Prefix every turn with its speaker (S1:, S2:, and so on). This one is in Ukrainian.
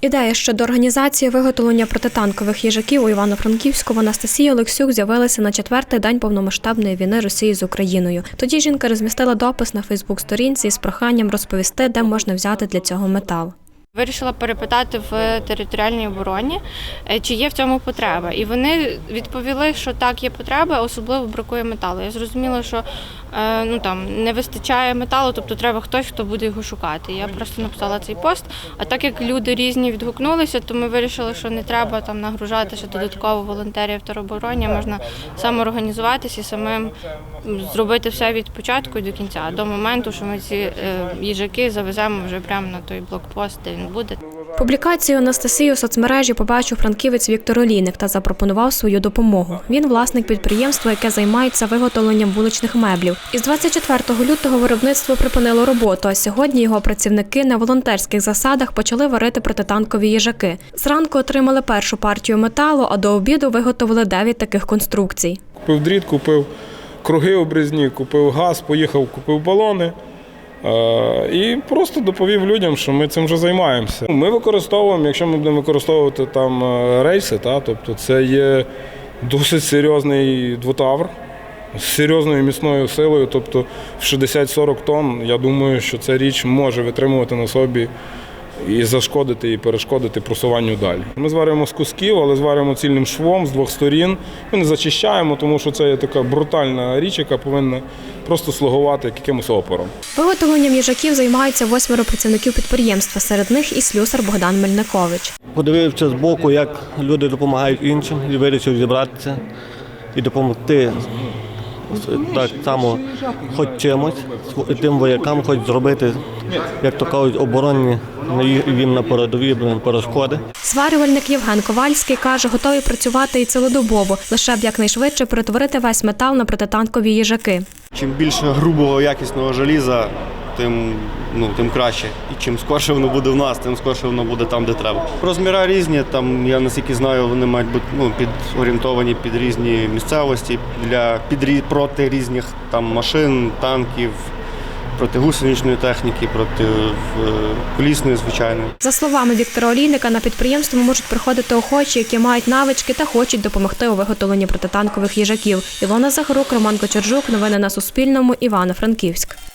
S1: Ідея щодо організації виготовлення протитанкових їжаків у Івано-Франківську в Анастасії Олексюк з'явилася на четвертий день повномасштабної війни Росії з Україною. Тоді жінка розмістила допис на Фейсбук-сторінці з проханням розповісти, де можна взяти для цього метал.
S2: Вирішила перепитати в територіальній обороні, е, чи є в цьому потреба. І вони відповіли, що так, є потреба, особливо бракує металу. Я зрозуміла, що е, ну там не вистачає металу, тобто треба хтось, хто буде його шукати. Я просто написала цей пост. А так як люди різні відгукнулися, то ми вирішили, що не треба там нагружати додатково волонтерів теробороні, можна самоорганізуватися і самим зробити все від початку до кінця, до моменту, що ми ці е, їжаки завеземо вже прямо на той блокпост, він буде.
S1: Публікацію Анастасії у соцмережі побачив франківець Віктор Олійник та запропонував свою допомогу. Він власник підприємства, яке займається виготовленням вуличних меблів. Із 24 лютого виробництво припинило роботу, а сьогодні його працівники на волонтерських засадах почали варити протитанкові їжаки. Зранку отримали першу партію металу, а до обіду виготовили 9 таких конструкцій.
S3: Купив дріт, купив круги обрізні, купив газ, поїхав, купив балони. Е, І просто доповів людям, що ми цим вже займаємося. Ми використовуємо, якщо ми будемо використовувати там е, рейси, та, тобто це є досить серйозний двотавр з серйозною міцною силою, тобто в 60-40 тонн, я думаю, що ця річ може витримувати на собі і зашкодити, і перешкодити просуванню далі. Ми зварюємо з кусків, але зварюємо цільним швом з двох сторін. Ми не зачищаємо, тому що це є така брутальна річ, яка повинна просто слугувати якимось опором.
S1: Виготовленням їжаків займаються восьмеро працівників підприємства. Серед них і слюсар Богдан Мельникович.
S4: Подивився збоку, як люди допомагають іншим, і вирішив зібратися і допомогти так само, хоч чимось, тим воякам, хоч зробити, як то кажуть, оборонні їх- їм на передові перешкоди.
S1: Сварювальник Євген Ковальський каже, готові працювати і цілодобово, лише б якнайшвидше перетворити весь метал на протитанкові їжаки.
S5: Чим більше грубого якісного желіза, тим, ну, тим краще. І чим скорше воно буде в нас, тим скорше воно буде там, де треба. Розміри різні, там, я наскільки знаю, вони мають бути ну, під, орієнтовані під різні місцевості, для, під, проти різних там, машин, танків, проти гусеничної техніки, проти колісної, звичайно.
S1: За словами Віктора Олійника, на підприємство можуть приходити охочі, які мають навички та хочуть допомогти у виготовленні протитанкових їжаків. Ілона Захарук, Роман Кочержук. Новини на Суспільному. Івано-Франківськ.